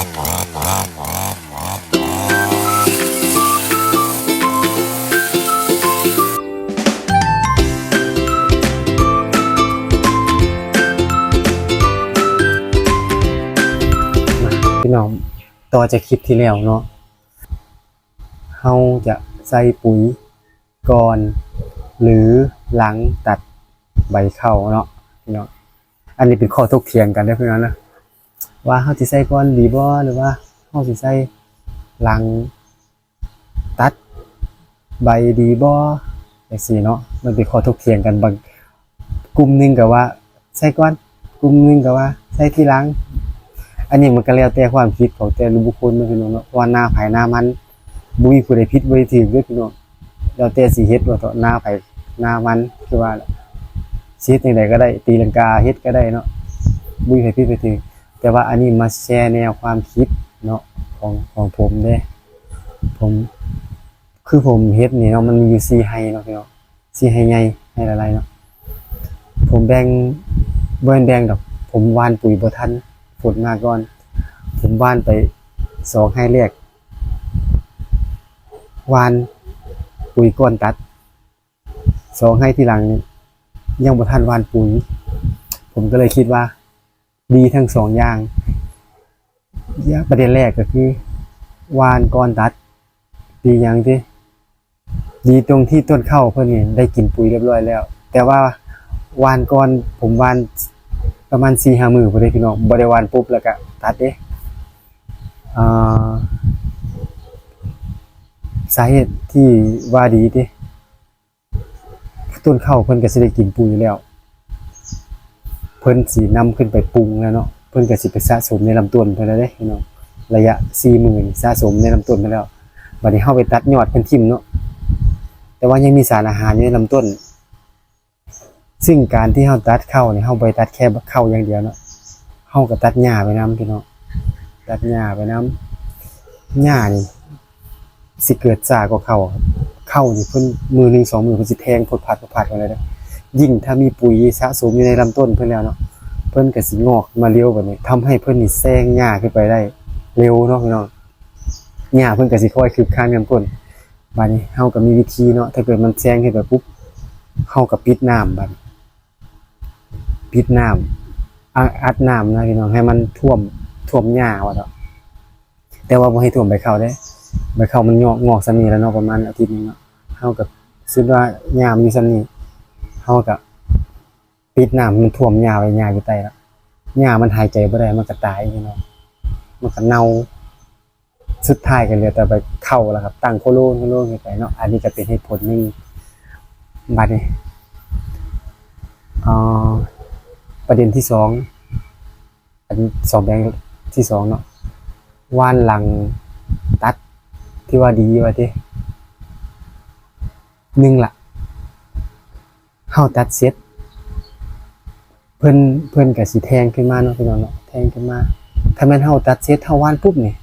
พี่น้องต่อจากคลิปที่แล้วเนาะเฮาจะใส่ปุ๋ยก่อน หรือหลังตัดใบเข้าเนาะพี่น้องอันนี้เป็นข้อถกเถียงกันเด้พี่น้องนะ ว่าเฮาสิใส่ก่อนดีบ่หรือว่าเฮาสิใส่หลังตัดใบดีบ่จังซี่เนาะมันเป็นข้อถกเถียงกันบางกลุ่มหนึงก็ว่าใส่ก่อนกลุ่มหนึงก็ว่าใส่ทีหลัง อันนี้มันก็แล้วแต่ความคิดของแต่ละบุคคลเนะพี่น้องเนาะว่าหน้าไผหน้ามันบ่มีผู้ใดผิดบ่ได้ถูกเด้อพี่น้องแล้วแต่สิเฮ็ดว่าเถาะหน้าไผหน้ามันคือว่าสิเฮ็ดจังไดก็ได้ตีลังกาเฮ็ดก็ได้เนาะบ่มีใครผิดไปถูก แต่ว่าอันนี้มาแชร์แนวความคิดเนาะของของผมเด้ผมคือผมเฮ็ดนี่เนาะมันมีอยู่4ไฮเนาะพี่น้อง4ไฮใหญ่ไฮละลายเนาะผมแบ่งบ่แม่นแบ่งดอก ผมว่านปุ๋ยบ่ทันฝนมาก่อน ผมว่านไปสองให้แรกวานปุ๋ยก้อนตัดสองให้ทีหลังนี่ยังบ่ทันวานปุ๋ย ผมก็เลยคิดว่า ดีทั้งสองอย่างยาประเด็นแรกก็คือวานก้อนตัด ดีอย่างที่ดีตรงที่ต้นข้าวเพื่อนนี่ได้กินปุ๋ยเรียบร้อยแล้ว แต่ว่าวานก้อนผมวานประมาณสี่ห้ามือพอดีพี่น้องบริวารปุ๊บแล้วก็ตัดเอ่าสาเหตุที่ว่าดีด้ต้นข้าวเพิ่นก็สิได้กินปุ๋ยแล้ว เพิ่นสินำขึ้นไปปรุงแล้วเนาะเพิ่นก็สิไปสะสมในลำต้นเพิ่นแล้วเด้พี่น้องระยะ4มื้อนี่สะสมในลำต้นไปแล้วบัดนี้เฮาไปตัดยอดเพิ่นทิ่มเนาะแต่ว่ายังมีสารอาหารอยู่ในลำต้น ซึ่งการที่เฮาตัดเข้าเนี่ยเฮาไปตัดแค่เข้าอย่างเดียวเนาะเฮาก็ตัดหญ้าไปนํพี่น้องตัดหญ้าไปนํหญ้านี่สิเกิดซ่ากว่าเข้าเข้านี่เพิ่นมือหนึงสองมือเพิ่นสิแทงพดผัดพดผัดกันเลยเด้อ ยิ่งถ้ามีปุ๋ยสะสมอยู่ในลำต้นเพิ่นแล้วเนาะเพิ่นก็สิงอกมาเร็วแบบนี้ทำให้เพิ่นนี่แซงหญ้าขึ้นไปได้เร็วเนาะพี่น้องหญ้าเพิ่นก็สิค่อยคืบคานกันต้นบัดนี้เฮาก็มีวิธีเนาะถ้าเกิดมันแซงขึ้นไปปุ๊บเฮาก็ปิดน้ำบัดปิดน้ำอัดน้ำนะพี่น้องให้มันท่วมท่วมหญ้าว่าเถอะแต่ว่าบ่ให้ท่วมใบข้าวเด้ใบข้าวมันงอกงอกซะนี้แล้วเนาะประมาณอาทิตย์หนึงเนาะเฮากับคิดว่าหญ้ามันอยู่ซะนี้ เฮากับปิดน้ำมันท่วมหญ้าไว้หญ้าอยู่ใต้แล้วหญ้ามันหายใจบ่ได้มันก็ตายพี่น้องมันก็เน่าสุดท้ายก็เลือแต่ใบเข้าแล้วครับ ตั้งโคโลนโคโลนไปเนาะอันนี้ก็เป็นเหตุผลนึงบัดนี้อ่าประเด็นที่สองอันสองแบงที่สองเนาะว่านหลังตัดที่ว่าดีว่าที่หนึ่งละ เฮาตัดเสร็จเพิ่นเพิ่นก็สิแทงขึ้นมาเนาะพี่น้องเนาะแทงขึ้นมาถ้าแม่นเฮาตัดเสร็จเฮาว่านปุ๊บนี่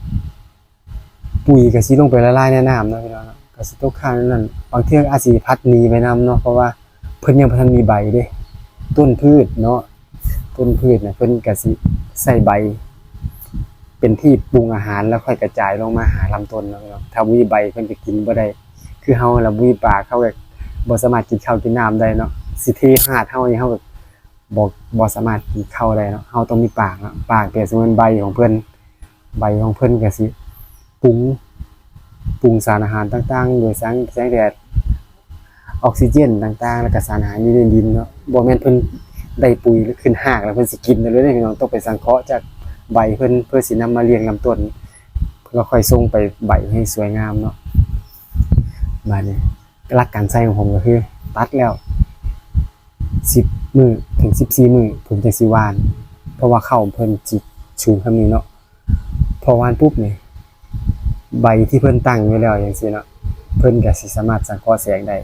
ปุ๋ยก็สิลงไปละลายในน้ำเนาะพี่น้องเนาะก็สิตกค้างนนั้นบางเทื่ออาจสิพัดหนีไปนํเนาะเพราะว่าเพิ่นยังบ่ทันมีใบเด้ต้นพืชเนาะต้นพืชนี่ยเพิ่นก็สิใส่ใบ เป็นที่ปรุงอาหารแล้วค่อยกระจายลงมาหาลำต้นเนาะพี่น้องถ้ามีใบเพิ่นก็กินบ่ได้คือเฮาละมีปลาเขาก็ บ่สามารถกินข้าวกินน้ำได้เนาะสิเทหาดเฮานี่เฮาก็บ่บ่สามารถกินข้าวได้เนาะเฮาต้องมีปากเนาะปากเปรียบเสมือนใบของเพิ่นใบของเพิ่นก็สิปรุงปรุงสารอาหารต่างๆโดยแสงแสงแดดออกซิเจนต่างๆ แล้วก็สารอาหารอยู่ในดินเนาะบ่แม่นเพิ่นได้ปุ๋ยขึ้นหากแล้วเพิ่นสิกินเลยพี่น้องต้องไปสังเคราะห์จากใบเพิ่นเพื่อสินำมาเลี้ยงลำต้นเพื่อค่อยส่งไปใบให้สวยงามเนาะบัดนี้ หลักการใช้ของผมก็คือ ตัดแล้ว10มื้อถึง14มื้อผมจังสิวาน เพราะว่าเข้าเพิ่นจิชูคำนี้เนาะพอวานปุ๊บเนี่ยใบที่เพิ่นตั้งไว้แล้วอย่างซี่เนาะเพิ่นก็สิสามารถสังเคราะห์แสงได้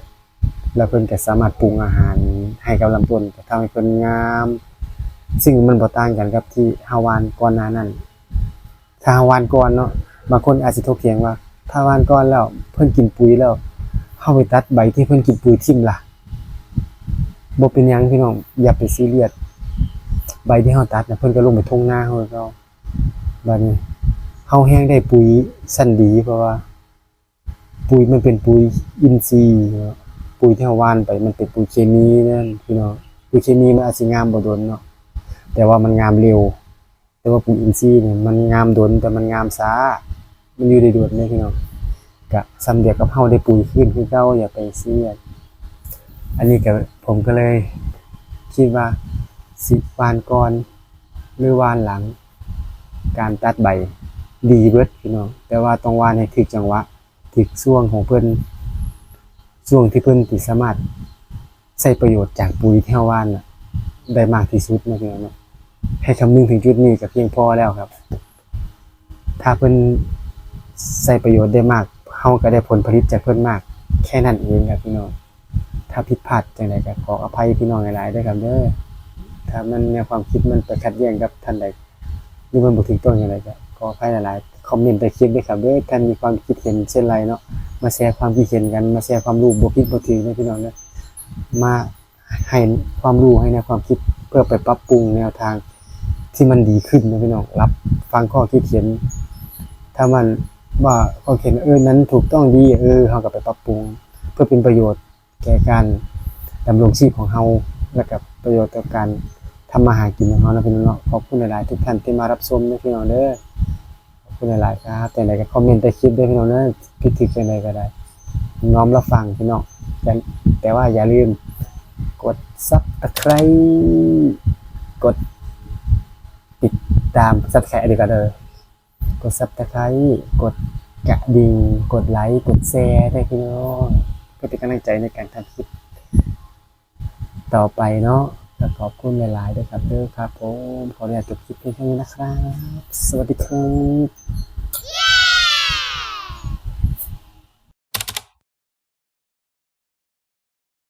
แล้วเพิ่นก็สามารถปรุงอาหารให้กับลำต้นทำให้เพิ่นงาม ซึ่งมันบ่ต่างกันกับที่ฮาวานก่อนหน้านั้นถ้าฮาวานก่อนเนาะบางคนอาจสิถกเถียงว่าถ้าวานก่อนแล้วเพิ่นกินปุ๋ยแล้ว เฮาไปตัดใบที่เพิ่นกินปุ๋ยทิ่มล่ะบ่เป็นยังพี่น้องอย่าไปซีเรียสใบที่เฮาตัดนะเพิ่นก็ลงไปทุ่งนาเฮาแล้วบัดนี้เฮาแห้งได้ปุ๋ยสั้นดีเพราะว่า ปุ๋ยมันเป็นปุ๋ยอินทรีย์ปุ๋ยที่เฮาหว่านไปมันเป็นปุ๋ยเคมีนั่นพี่น้องปุ๋ยเคมีมันอาจสิงามบ่ดนเนาะแต่ว่ามันงามเร็ว แต่ว่าปุ๋ยอินทรีย์เนี่ยมันงามดนแต่มันงามช้ามันอยู่ได้โดดเลยพี่น้อง ก็ซ้ำเดียวกับเฮาได้ปุ๋ยขึ้นคือเก่าอย่าไปเสียดอันนี้ก็ผมก็เลยคิดว่าสิวานก่อนหรือวานหลัง การตัดใบดีเบิดพี่น้องแต่ว่าต้องวานให้ถึกจังหวะถึกช่วงของเพิ่นช่วงที่เพิ่นสิสามารถใช้ประโยชน์จากปุ๋ยที่เฮาหว่านได้มากที่สุดนะพี่น้องเนาะให้คำนึงถึงจุดนี้ก็เพียงพอแล้วครับ ถ้าเพิ่นใช้ประโยชน์ได้มาก เฮาก็ได้ผลผลิตจากเพิ่นมาก แค่นั้นเองครับพี่น้อง ถ้าผิดพลาดจังใดก็ขออภัยพี่น้องหลายๆด้วยครับเด้อ ถ้ามันแนวความคิดมันไปขัดแย้งกับท่านใดหรือมันบ่ถูกต้องอย่างไรก็ขออภัยหลายๆ คอมเมนต์ใต้คลิปด้วยครับเด้อท่านมีความคิดเห็นเช่นไรเนาะ มาแชร์ความคิดเห็นกัน มาแชร์ความรู้บ่ผิดบ่ถูกนะพี่น้องเด้อ มาให้ความรู้ให้แนวความคิดเพื่อไปปรับปรุงแนวทางที่มันดีขึ้นนะพี่น้อง รับฟังข้อคิดเห็น ถ้ามัน ว่าข้อเห็นเออนั้นถูกต้องดีเออเฮาก็ไปปรับปรุง เพื่อเป็นประโยชน์แก่การดำรงชีพของเฮาและกับประโยชน์ต่อการทำมาหากินของเฮานะพี่น้องเนาะขอบคุณหลายๆทุกท่านที่มารับชมนะพี่น้องเด้อขอบคุณหลายๆครับแต่ไหนก็คอมเมนต์ใต้คลิปด้วยพี่น้องเด้อคิดถึงจังไดก็ได้น้อมรับฟังพี่น้องแต่แต่ว่าอย่าลืมกดซับตะไคร้กดติดตามซับแคร์ดีกว่าเด้อ กดซับสไคร์กดกระดิ่งกดไลค์กดแชร์ได้วยพี่น้องเพื่อเป็นกำลังใจในการทำคลิป ต่อไปเนาะขอบคุณหลายๆด้วยครับเด้อครับผมขออนุญาตจบคลิปเพียงเท่านี้นะครับ สวัสดีครับ